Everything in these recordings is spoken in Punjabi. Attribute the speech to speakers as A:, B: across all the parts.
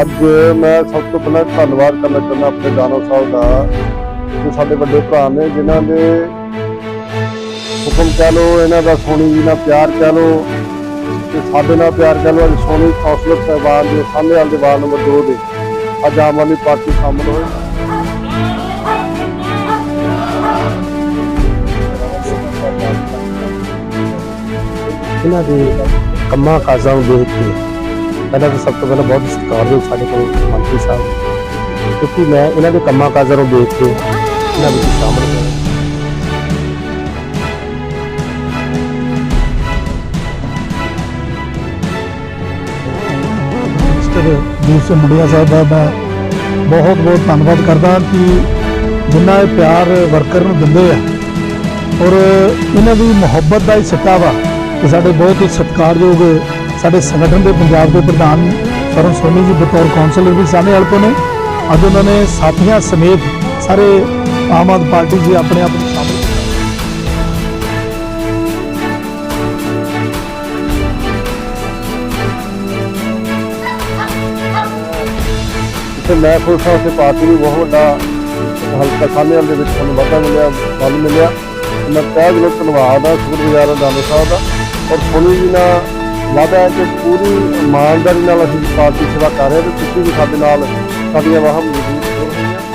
A: ਅੱਜ ਮੈਂ ਸਭ ਤੋਂ ਪਹਿਲਾਂ ਧੰਨਵਾਦ ਕਰਨਾ ਚਾਹੁੰਦਾ ਆਪਣੇ ਦਾਨੋ ਸਾਹਿਬ ਦਾ, ਜੋ ਸਾਡੇ ਵੱਡੇ ਭਰਾ ਨੇ, ਜਿਨ੍ਹਾਂ ਦੇ ਹੁਕਮ ਕਹਿ ਲੋ ਇਹਨਾਂ ਦਾ ਸੋਨੀ ਜੀ ਨਾਲ ਪਿਆਰ ਕਹਿ ਲੋ ਤੇ ਸਾਡੇ ਨਾਲ ਪਿਆਰ ਕਹਿ ਲੋ ਅੱਜ ਸੋਨੀ ਕੌਂਸਲਰ ਸਾਹਿਬਾਨ ਦੇ ਸਾਹਮਣੇ ਵਾਲੇ ਵਾਰ ਨੰਬਰ 2 ਦੇ, ਅੱਜ ਆਮ ਆਦਮੀ ਪਾਰਟੀ ਸ਼ਾਮਲ ਹੋਏ।
B: ਇਹਨਾਂ ਦੇ ਕੰਮਾਂ ਕਾਜਾਂ ਨੂੰ ਦੇਖ ਕੇ ਪਹਿਲਾਂ ਤਾਂ ਸਭ ਤੋਂ ਪਹਿਲਾਂ ਬਹੁਤ ਸਤਿਕਾਰਯੋਗ ਸਾਡੇ ਕੋਲ, ਮੰਤਰੀ ਸਾਹਿਬ। ਕਿਉਂਕਿ ਮੈਂ ਇਹਨਾਂ ਦੇ ਕੰਮਾਂ ਕਾਜਾਂ ਨੂੰ ਦੇਖ ਕੇ ਇਹਨਾਂ ਵਿੱਚ ਸ਼ਾਮਲ ਹੋਇਆ।
C: ਮਿਸਟਰ ਮੁੰਡਿਆ ਸਾਹਿਬ ਦਾ ਮੈਂ ਬਹੁਤ ਬਹੁਤ ਧੰਨਵਾਦ ਕਰਦਾ ਕਿ ਜਿੰਨਾ ਇਹ ਪਿਆਰ ਵਰਕਰ ਨੂੰ ਦਿੰਦੇ ਆ ਔਰ ਇਹਨਾਂ ਦੀ ਮੁਹੱਬਤ ਦਾ ਹੀ ਸਿੱਟਾ ਵਾ ਕਿ ਸਾਡੇ ਬਹੁਤ ਹੀ ਸਤਿਕਾਰਯੋਗ ਸਾਡੇ ਸੰਗਠਨ ਦੇ ਪੰਜਾਬ ਦੇ ਪ੍ਰਧਾਨ ਸਰਨ ਸੋਨੀ ਜੀ ਬਤੌਰ ਕਾਉਂਸਲਰ ਵੀ ਸਾਹਮਣੇ ਹਲਪੋ ਨੇ। ਅੱਜ ਉਹਨਾਂ ਨੇ ਸਾਥੀਆਂ ਸਮੇਤ ਸਾਰੇ ਆਮ ਆਦਮੀ ਪਾਰਟੀ ਜੀ ਆਪਣੇ ਆਪ ਨੂੰ ਸ਼ਾਮਲ
A: ਤੇ ਮੈਂ ਖੁਸ਼ ਹਾਂ ਕਿ ਪਾਰਟੀ ਨੂੰ ਬਹੁਤ ਵੱਡਾ ਹਲਕਾ ਸਾਹਮਣੇ ਦੇ ਵਿੱਚ ਸਾਨੂੰ ਵਾਧਾ ਮਿਲਿਆ, ਬਲ ਮਿਲਿਆ। ਮੈਂ ਤਹਿ ਦਿਲੋਂ ਧੰਨਵਾਦ ਆ, ਸ਼ੁਕਰਗੁਜ਼ਾਰ ਹਾਂ ਸਾਹਿਬ ਦਾ। ਔਰ ਸੋਨੀ ਜੀ ਨਾਲ ਵਾਅਦਾ ਹੈ ਕਿ ਪੂਰੀ ਇਮਾਨਦਾਰੀ ਨਾਲ ਅਸੀਂ ਪਾਰਟੀ ਸੇਵਾ ਕਰ ਰਹੇ ਹਾਂ ਤੇ ਤੁਸੀਂ ਵੀ ਸਾਡੇ ਨਾਲ ਸਾਡੀਆਂ ਵਾਹਾਂ ਮਜ਼ਬੂਤ ਹੋ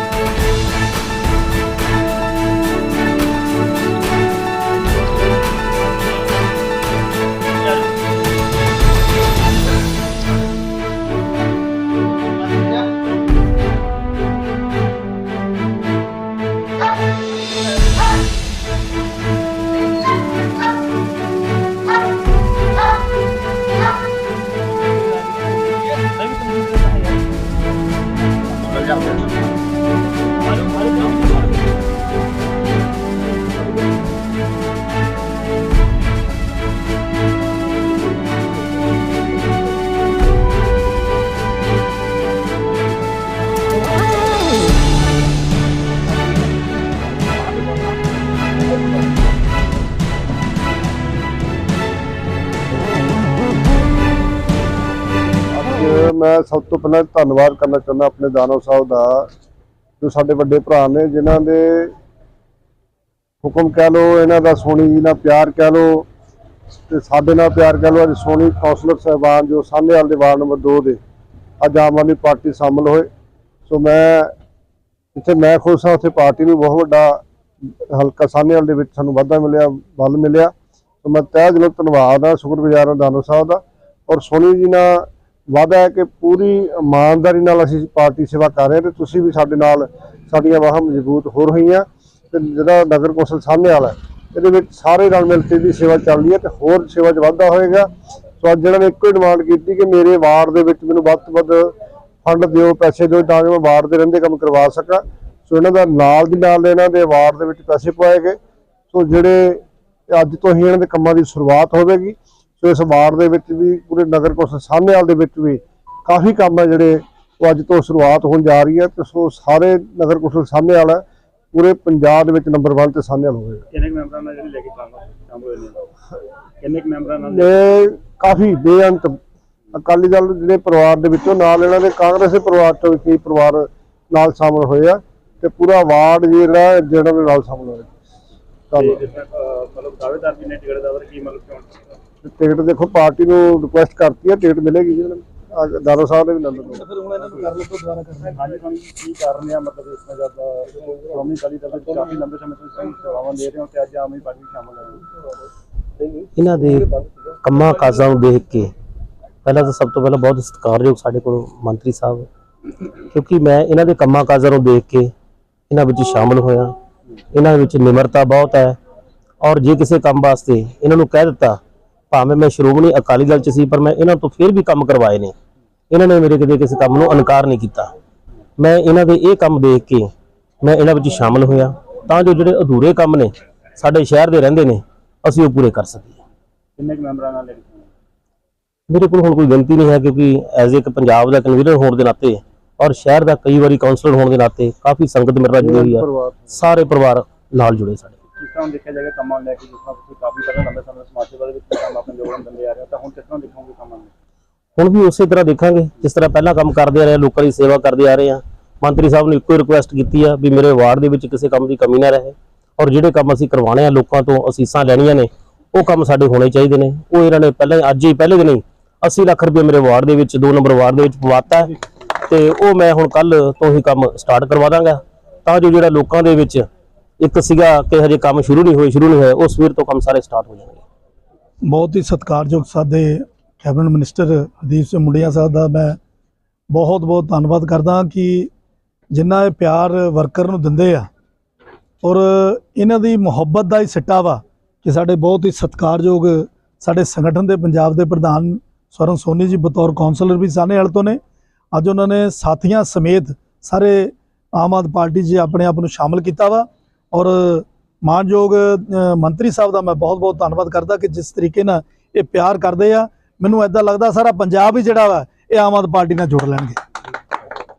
A: ਮੈਂ ਸਭ ਤੋਂ ਪਹਿਲਾਂ ਧੰਨਵਾਦ ਕਰਨਾ ਚਾਹੁੰਦਾ ਆਪਣੇ ਦਾਨੋ ਸਾਹਿਬ ਦਾ, ਜੋ ਸਾਡੇ ਵੱਡੇ ਭਰਾ ਨੇ, ਜਿਨ੍ਹਾਂ ਦੇ ਹੁਕਮ ਕਹਿ ਲੋ ਇਹਨਾਂ ਦਾ ਸੋਨੀ ਜੀ ਨਾਲ ਪਿਆਰ ਕਹਿ ਲੋ ਤੇ ਸਾਡੇ ਨਾਲ ਪਿਆਰ ਕਹਿ ਲੋ ਅੱਜ ਸੋਨੀ ਕੌਂਸਲਰ ਸਾਹਿਬਾਨ ਜੋ ਸਾਹਮਣੇ ਦੇ ਵਾਰਡ ਨੰਬਰ 2 ਦੇ, ਅੱਜ ਆਮ ਆਦਮੀ ਪਾਰਟੀ ਸ਼ਾਮਲ ਹੋਏ। ਸੋ ਮੈਂ ਜਿੱਥੇ ਮੈਂ ਖੁਸ਼ ਹਾਂ, ਉੱਥੇ ਪਾਰਟੀ ਨੂੰ ਬਹੁਤ ਵੱਡਾ ਹਲਕਾ ਸਾਹਮਣੇ ਦੇ ਵਿੱਚ ਸਾਨੂੰ ਵਾਧਾ ਮਿਲਿਆ, ਬਲ ਮਿਲਿਆ। ਸੋ ਮੈਂ ਤਹਿ ਦਿਲੋਂ ਧੰਨਵਾਦ ਆ ਸ਼ੁਕਰਗੁਜ਼ਾਰ ਹਾਂ ਦਾਨੋ ਸਾਹਿਬ ਦਾ। ਔਰ ਸੋਨੀ ਜੀ ਨਾਲ ਵਾਅਦਾ ਹੈ ਕਿ ਪੂਰੀ ਇਮਾਨਦਾਰੀ ਨਾਲ ਅਸੀਂ ਪਾਰਟੀ ਸੇਵਾ ਕਰ ਰਹੇ ਹਾਂ ਤੇ ਤੁਸੀਂ ਵੀ ਸਾਡੇ ਨਾਲ ਸਾਡੀਆਂ ਵਾਹਾਂ ਮਜ਼ਬੂਤ ਹੋ ਰਹੀਆਂ ਤੇ ਜਿਹੜਾ ਨਗਰ ਕੌਂਸਲ ਸਾਹਮਣੇ ਵਾਲਾ ਇਹਦੇ ਵਿੱਚ ਸਾਰੇ ਰਲ ਮਿਲ ਕੇ ਦੀ ਸੇਵਾ ਚੱਲ ਰਹੀ ਹੈ ਤੇ ਹੋਰ ਸੇਵਾ 'ਚ ਵਾਧਾ ਹੋਏਗਾ। ਸੋ ਅੱਜ ਜਿਹੜਾ ਨੇ ਇੱਕੋ ਹੀ ਡਿਮਾਂਡ ਕੀਤੀ ਕਿ ਮੇਰੇ ਵਾਰਡ ਦੇ ਵਿੱਚ ਮੈਨੂੰ ਵੱਧ ਤੋਂ ਵੱਧ ਫੰਡ ਦਿਓ, ਪੈਸੇ ਦਿਓ, ਤਾਂ ਕਿ ਮੈਂ ਵਾਰਡ ਦੇ ਰਹਿੰਦੇ ਕੰਮ ਕਰਵਾ ਸਕਾਂ। ਸੋ ਇਹਨਾਂ ਦਾ ਨਾਲ ਦੀ ਨਾਲ ਇਹਨਾਂ ਦੇ ਵਾਰਡ ਦੇ ਵਿੱਚ ਪੈਸੇ ਪਾਏ ਗਏ। ਸੋ ਜਿਹੜੇ ਅੱਜ ਤੋਂ ਹੀ ਇਹਨਾਂ ਦੇ ਕੰਮਾਂ ਦੀ ਸ਼ੁਰੂਆਤ ਹੋਵੇਗੀ। ਸੋ ਇਸ ਵਾਰਡ ਦੇ ਵਿੱਚ ਵੀ ਪੂਰੇ ਨਗਰ ਕੌਂਸਲ ਸਾਹਮਣੇ ਵਾਲ ਦੇ ਵਿੱਚ ਵੀ ਕਾਫੀ ਕੰਮ ਹੈ ਜਿਹੜੇ ਉਹ ਅੱਜ ਤੋਂ ਸ਼ੁਰੂਆਤ ਹੋਣ ਜਾ ਰਹੀ ਹੈ ਤੇ ਸੋ ਸਾਰੇ ਨਗਰ ਕੌਂਸਲ ਸਾਹਮਣੇ ਵਾਲਾ ਪੂਰੇ ਪੰਜਾਬ ਦੇ ਵਿੱਚ ਨੰਬਰ 1 ਤੇ ਸਾਹਮਣੇ ਵਾਲਾ ਹੋਵੇਗਾ
D: ਕਿੰਨੇ ਮੈਂਬਰਾਂ ਨਾਲ ਜਿਹੜੇ ਲੈ ਕੇ ਕੰਮ ਕੰਮ ਹੋਏ ਨੇ? ਕਿੰਨੇ ਮੈਂਬਰਾਂ ਨਾਲ?
A: ਇਹ ਕਾਫੀ ਬੇਅੰਤ ਅਕਾਲੀ ਦਲ ਜਿਹੜੇ ਪਰਿਵਾਰ ਦੇ ਵਿੱਚੋਂ ਨਾਲ ਇਹਨਾਂ ਦੇ ਕਾਂਗਰਸੀ ਪਰਿਵਾਰ ਤੋਂ ਵੀ ਕਈ ਪਰਿਵਾਰ ਨਾਲ ਸ਼ਾਮਲ ਹੋਏ ਆ ਤੇ ਪੂਰਾ ਵਾਰਡ ਜਿਹੜਾ ਜਿਹੜਾ ਦੇ ਨਾਲ ਸ਼ਾਮਲ ਹੋਇਆ। ਧੰਨਵਾਦ
D: ਮਤਲਬ ਦਾਅਵੇਦਾਰ ਵੀ ਨੇ ਟਿਕਟ ਦਾ ਕੀ ਮਤਲਬ ਕਿਉਂ?
A: ਟਿਕਟ ਦੇਖੋ ਪਾਰਟੀ ਨੂੰ ਰਿਕੁਐਸਟ ਕਰਤੀ ਹੈ ਟਿਕਟ ਮਿਲੇਗੀ ਜੀ। ਇਹਨਾਂ ਨੂੰ ਅੱਜ ਦਾਦਾ ਸਾਹਿਬ ਨੇ ਵੀ ਨੰਬਰ
C: ਫਿਰ ਹੁਣ ਇਹਨਾਂ ਨੂੰ ਕਰ ਲਓ ਦੁਬਾਰਾ ਕਰਨਾ
D: ਹਾਂਜੀ ਤੁਹਾਨੂੰ ਕੀ ਕਾਰਨ ਆ? ਮਤਲਬ ਇਸ ਤਰ੍ਹਾਂ ਦਾ ਸ਼੍ਰੋਮਣੀ ਅਕਾਲੀ ਦਲ ਵਿੱਚ ਕਾਫੀ ਲੰਬੇ ਸਮੇਂ ਤੋਂ ਤੁਸੀਂ ਸੇਵਾਵਾਂ ਦੇ ਰਹੇ ਹੋ ਤੇ ਅੱਜ ਆਮ ਆਦਮੀ ਪਾਰਟੀ ਵਿੱਚ ਸ਼ਾਮਲ ਹੋਏ ਹੋ।
B: ਇਹਨਾਂ ਦੇ ਕੰਮਾਂ ਕਾਜਾਂ ਨੂੰ ਦੇਖ ਕੇ ਪਹਿਲਾਂ ਤਾਂ ਸਭ ਤੋਂ ਪਹਿਲਾਂ ਬਹੁਤ ਸਤਿਕਾਰਯੋਗ ਸਾਡੇ ਕੋਲ ਮੰਤਰੀ ਸਾਹਿਬ ਕਿਉਂਕਿ ਮੈਂ ਇਹਨਾਂ ਦੇ ਕੰਮਾਂ ਕਾਜਾਂ ਨੂੰ ਦੇਖ ਕੇ ਇਹਨਾਂ ਵਿੱਚ ਸ਼ਾਮਲ ਹੋਇਆ। ਇਹਨਾਂ ਵਿੱਚ ਨਿਮਰਤਾ ਬਹੁਤ ਹੈ। ਔਰ ਜੇ ਕਿਸੇ ਕੰਮ ਵਾਸਤੇ ਇਹਨਾਂ ਨੂੰ ਕਹਿ ਦਿੱਤਾ ਭਾਵੇਂ ਮੈਂ ਸ਼੍ਰੋਮਣੀ ਅਕਾਲੀ ਦਲ ਚ ਸੀ ਪਰ ਮੈਂ ਇਹਨਾਂ ਤੋਂ ਫਿਰ ਵੀ ਕੰਮ ਕਰਵਾਏ ਨੇ। ਇਹਨਾਂ ਨੇ ਮੇਰੇ ਕਦੇ ਕਿਸੇ ਕੰਮ ਨੂੰ ਇਨਕਾਰ ਨਹੀਂ ਕੀਤਾ। ਮੈਂ ਇਹਨਾਂ ਦੇ ਇਹ ਕੰਮ ਦੇਖ ਕੇ ਮੈਂ ਇਹਨਾਂ ਵਿੱਚ ਸ਼ਾਮਲ ਹੋਇਆ। ਤਾਂ ਜੋ ਜਿਹੜੇ ਅਧੂਰੇ ਕੰਮ ਨੇ ਸਾਡੇ ਸ਼ਹਿਰ ਦੇ ਰਹਿੰਦੇ ਨੇ ਅਸੀਂ ਉਹ ਪੂਰੇ ਕਰ ਸਕੀਏ।
D: ਕਿੰਨੇ ਕੁ ਮੈਂਬਰਾਂ ਨਾਲ
B: ਮੇਰੇ ਕੋਲ ਹੁਣ ਕੋਈ ਗਿਣਤੀ ਨਹੀਂ ਹੈ ਕਿਉਂਕਿ ਐਜ਼ ਇੱਕ ਪੰਜਾਬ ਦਾ ਕਨਵੀਨਰ ਹੋਣ ਦੇ ਨਾਤੇ ਔਰ ਸ਼ਹਿਰ ਦਾ ਕਈ ਵਾਰੀ ਕਾਉਂਸਲਰ ਹੋਣ ਦੇ ਨਾਤੇ ਕਾਫੀ ਸੰਗਤ ਮੇਰੇ ਨਾਲ ਜੁੜੀ ਹੋਈ ਹੈ। ਸਾਰੇ ਪਰਿਵਾਰ ਨਾਲ ਜੁੜੇ ਸਾਡੇ।
D: ਜਿਸ ਤਰ੍ਹਾਂ ਦੇਖਿਆ ਜਾਏਗਾ ਕੰਮਾਂ ਲੈ ਕੇ ਜਿਸ ਤਰ੍ਹਾਂ ਤੁਸੀਂ ਕਾਫੀ ਪਹਿਲਾਂ ਲੰਬੇ ਸਮੇਂ ਤੋਂ ਸਮਾਜ ਸੇਵਾ ਦੇ ਵਿੱਚ ਕੰਮ ਆਪਣੇ ਯੋਗਦਾਨ ਦਿੰਦੇ ਆ ਰਹੇ ਹੋ ਤਾਂ ਹੁਣ ਕਿਸ ਤਰ੍ਹਾਂ ਦੇਖੋਗੇ ਕੰਮਾਂ ਨੂੰ?
B: ਹੁਣ ਵੀ ਉਸੇ ਤਰ੍ਹਾਂ ਦੇਖਾਂਗੇ ਜਿਸ ਤਰ੍ਹਾਂ ਪਹਿਲਾਂ ਕੰਮ ਕਰਦੇ ਆ ਰਹੇ ਹਾਂ, ਲੋਕਾਂ ਦੀ ਸੇਵਾ ਕਰਦੇ ਆ ਰਹੇ ਆ। ਮੰਤਰੀ ਸਾਹਿਬ ਨੇ ਇੱਕੋ ਹੀ ਰਿਕੁਐਸਟ ਕੀਤੀ ਆ ਵੀ ਮੇਰੇ ਵਾਰਡ ਦੇ ਵਿੱਚ ਕਿਸੇ ਕੰਮ ਦੀ ਕਮੀ ਨਾ ਰਹੇ ਔਰ ਜਿਹੜੇ ਕੰਮ ਅਸੀਂ ਕਰਵਾਉਣੇ ਆ ਲੋਕਾਂ ਤੋਂ ਅਸੀਸਾਂ ਲੈਣੀਆਂ ਨੇ ਉਹ ਕੰਮ ਸਾਡੇ ਹੋਣੇ ਚਾਹੀਦੇ ਨੇ। ਉਹ ਇਹਨਾਂ ਨੇ ਪਹਿਲਾਂ ਅੱਜ ਹੀ ਪਹਿਲੇ ਦਿਨ ਹੀ 80 ਲੱਖ ਰੁਪਏ ਮੇਰੇ ਵਾਰਡ ਦੇ ਵਿੱਚ 2 ਨੰਬਰ ਵਾਰਡ ਦੇ ਵਿੱਚ ਪਵਾਤਾ ਹੈ ਤੇ ਉਹ ਮੈਂ ਹੁਣ ਕੱਲ ਤੋਂ ਹੀ ਕੰਮ ਸਟਾਰਟ ਕਰਵਾ ਦਾਂਗਾ। ਤਾਂ ਜੋ ਜਿਹੜਾ ਲੋਕਾਂ ਦੇ ਵਿੱਚ ਇੱਕ ਸੀਗਾ ਕਿ ਹਜੇ ਕੰਮ ਸ਼ੁਰੂ ਨਹੀਂ ਹੋਏ, ਸ਼ੁਰੂ ਨਹੀਂ ਹੋਏ ਉਸ ਵੀਰ ਤੋਂ ਕੰਮ ਸਾਰੇ ਸਟਾਰਟ ਹੋ ਜਾਣਗੇ।
C: ਬਹੁਤ ਹੀ ਸਤਿਕਾਰਯੋਗ ਸਾਡੇ ਕੈਬਨਿਟ ਮਿਨਿਸਟਰ ਹਰਦੀਪ ਸਿੰਘ ਮੁੰਡਿਆ ਸਾਹਿਬ ਦਾ ਮੈਂ ਬਹੁਤ ਬਹੁਤ ਧੰਨਵਾਦ ਕਰਦਾ ਕਿ ਜਿੰਨਾ ਇਹ ਪਿਆਰ ਵਰਕਰ ਨੂੰ ਦਿੰਦੇ ਆ ਔਰ ਇਹਨਾਂ ਦੀ ਮੁਹੱਬਤ ਦਾ ਹੀ ਸਿੱਟਾ ਵਾ ਕਿ ਸਾਡੇ ਬਹੁਤ ਹੀ ਸਤਿਕਾਰਯੋਗ ਸਾਡੇ ਸੰਗਠਨ ਦੇ ਪੰਜਾਬ ਦੇ ਪ੍ਰਧਾਨ ਸਵਰਨ ਸੋਨੀ ਜੀ, ਬਤੌਰ ਕਾਉਂਸਲਰ ਵੀ ਸਾਨੇ ਵਾਲੇ ਤੋਂ ਨੇ। ਅੱਜ ਉਹਨਾਂ ਨੇ ਸਾਥੀਆਂ ਸਮੇਤ ਸਾਰੇ ਆਮ ਆਦਮੀ ਪਾਰਟੀ 'ਚ ਆਪਣੇ ਆਪ ਨੂੰ ਸ਼ਾਮਲ ਕੀਤਾ ਵਾ। ਔਰ ਮਾਨਯੋਗ ਮੰਤਰੀ ਸਾਹਿਬ ਦਾ ਮੈਂ ਬਹੁਤ ਬਹੁਤ ਧੰਨਵਾਦ ਕਰਦਾ ਕਿ ਜਿਸ ਤਰੀਕੇ ਨਾਲ ਇਹ ਪਿਆਰ ਕਰਦੇ ਆ। ਮੈਨੂੰ ਐਦਾਂ ਲੱਗਦਾ ਸਾਰਾ ਪੰਜਾਬ ਹੀ ਜਿਹੜਾ ਵਾ, ਇਹ ਆਮ ਆਦਮੀ ਪਾਰਟੀ ਨਾਲ ਜੁੜ ਲੈਣਗੇ।